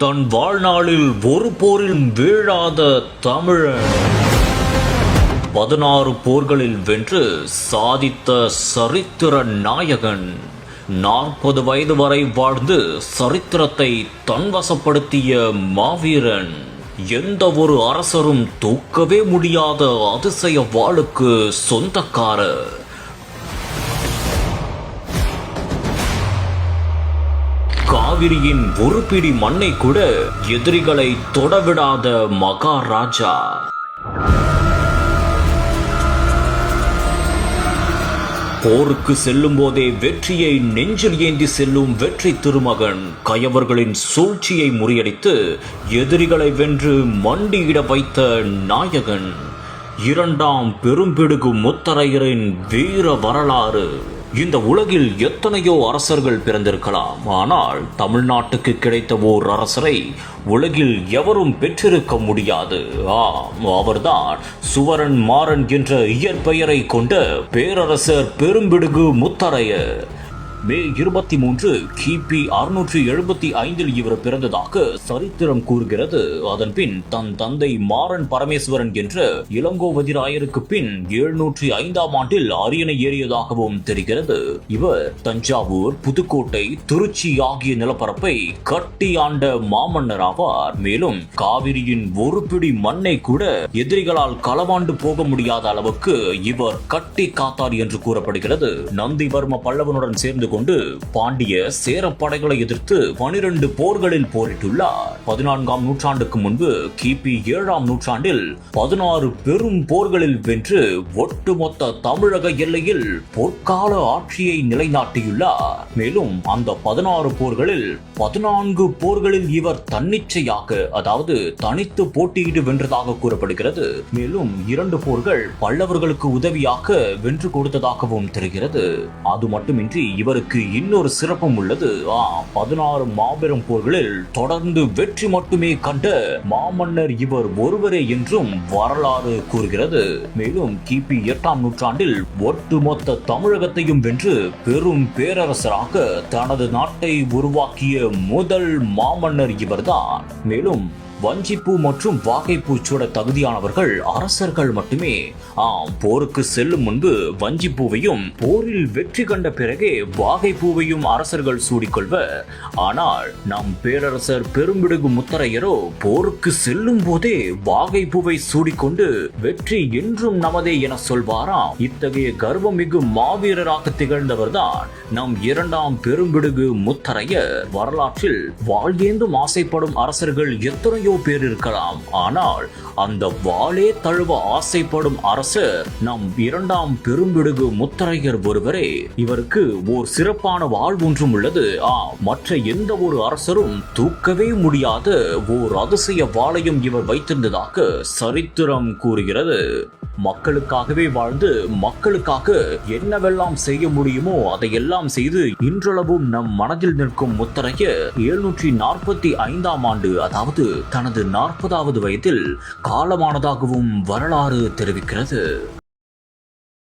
தன் வாழ்நாளில் ஒரு போரில் வீழாத தமிழன். பதினாறு போர்களில் வென்று சாதித்த சரித்திர நாயகன். நாற்பது வயது வரை வாழ்ந்து சரித்திரத்தை தன்வசப்படுத்திய மாவீரன். எந்த ஒரு அரசரும் தூக்கவே முடியாத அதிசய வாளுக்கு சொந்தக்காரர். காவிரியின் ஒரு பிடி மண்ணை கூட எதிரிகளை தொடவிடாத மகாராஜா. போருக்கு செல்லும் போதே வெற்றியை நெஞ்சில் ஏந்தி செல்லும் வெற்றி திருமகன் கயவர்களின் சூழ்ச்சியை முறியடித்து எதிரிகளை வென்று மண்டியிட வைத்த நாயகன். இரண்டாம் பெரும்பிடுகு முத்தரையரின் வீர வரலாறு. இந்த உலகில் எத்தனையோ அரசர்கள் பிறந்திருக்கலாம். ஆனால் தமிழ்நாட்டுக்கு கிடைத்த ஓர் அரசரை உலகில் எவரும் பெற்றிருக்க முடியாது. ஆம் அவர்தான் சுவரன் மாறன் என்ற இயற்பெயரை கொண்ட பேரரசர் பெரும்பிடுகு முத்தரையர். மே இருபத்தி மூன்று கிபி அறுநூற்றி எழுபத்தி ஐந்தில் இவர் பிறந்ததாக சரித்திரம் கூறுகிறது. அதன் பின் தன் தந்தை மாறன் பரமேஸ்வரன் என்ற இளங்கோவதிராயருக்கு பின் எழுநூற்றி ஐந்தாம் ஆண்டில் அரியணை ஏறியதாகவும் தெரிகிறது. இவர் தஞ்சாவூர் புதுக்கோட்டை திருச்சி ஆகிய நிலப்பரப்பை கட்டி ஆண்ட மாமன்னர் ஆவார். மேலும் காவிரியின் ஒரு பிடி மண்ணை கூட எதிரிகளால் களவாண்டு போக முடியாத அளவுக்கு இவர் கட்டி காத்தார் என்று கூறப்படுகிறது. நந்திவர்ம பல்லவனுடன் சேர்ந்து கொண்டு பாண்டிய சேர படைகளை எதிர்த்து பனிரெண்டு போர்களில் போரிட்டுள்ளார். பதினான்காம் நூற்றாண்டுக்கு முன்பு கிபி ஏழாம் நூற்றாண்டில் பதினாறு பெரும் போர்களில் வென்று ஒட்டுமொத்த தமிழக எல்லையில் பொற்கால ஆட்சியை நிலைநாட்டியுள்ளார். மேலும் அந்த பதினாறு போர்களில் பதினான்கு போர்களில் இவர் தன்னிச்சையாக அதாவது தனித்து போட்டியிட்டு வென்றதாக கூறப்படுகிறது. மேலும் இரண்டு போர்கள் பல்லவர்களுக்கு உதவியாக வென்று கொடுத்ததாகவும் தெரிகிறது. அது மட்டுமின்றி இவர் இவருக்கு இன்னொரு சிறப்பும் உள்ளது. பதினாறு மாபெரும் போர்களில் தொடர்ந்து வெற்றி மட்டுமே கண்ட மாமன்னர் இவர் ஒருவரே என்றும் வரலாறு கூறுகிறது. மேலும் கிபி எட்டாம் நூற்றாண்டில் ஒட்டுமொத்த தமிழகத்தையும் வென்று பெரும் பேரரசராக தனது நாட்டை உருவாக்கிய முதல் மாமன்னர் இவர்தான். மேலும் வஞ்சிப்பூ மற்றும் வாகைப்பூ சூட தகுதியானவர்கள் அரசர்கள் மட்டுமே. ஆம் போருக்கு செல்லும் முன்பு வஞ்சிப்பூவையும் போரில் வெற்றி கண்ட பிறகே வாகைப்பூவையும் அரசர்கள் சூடிக்கொள்வர் ஆனால் நம் பேரரசர் பெரும்பிடுகு முத்தரையரோ போருக்கு செல்லும் போதே வாகைப்பூவை சூடிக்கொண்டு வெற்றி என்றும் நமதே என சொல்வாராம். இத்தகைய கர்வமிகு மாவீரராக திகழ்ந்தவர்தான் நம் இரண்டாம் பெரும்பிடுகு முத்தரையர். வரலாற்றில் வாழ்ந்தேந்தும் ஆசைப்படும் அரசர்கள் எத்தனையோ பேர் இருக்கலாம். ஆனால் அந்த வாளே தழுவ ஆசைப்படும் அரசர் நம் இரண்டாம் பெரும்பிடுகு முத்தரையர் ஒருவரே இவருக்கு ஓர் சிறப்பான வாழ் ஒன்றும் உள்ளது. ஆ மற்ற எந்த ஒரு அரசரும் தூக்கவே முடியாத ஓர் அதிசய வாளையும் இவர் வைத்திருந்ததாக சரித்திரம் கூறுகிறது. மக்களுக்காகவே வாழ்ந்து மக்களுக்காக என்னவெல்லாம் செய்ய முடியுமோ அதையெல்லாம் செய்து இன்றளவும் நம் மனதில் நிற்கும் முத்தரைய எழுநூற்றி நாற்பத்தி ஐந்தாம் ஆண்டு அதாவது தனது நாற்பதாவது வயதில் காலமானதாகவும் வரலாறு தெரிவிக்கிறது.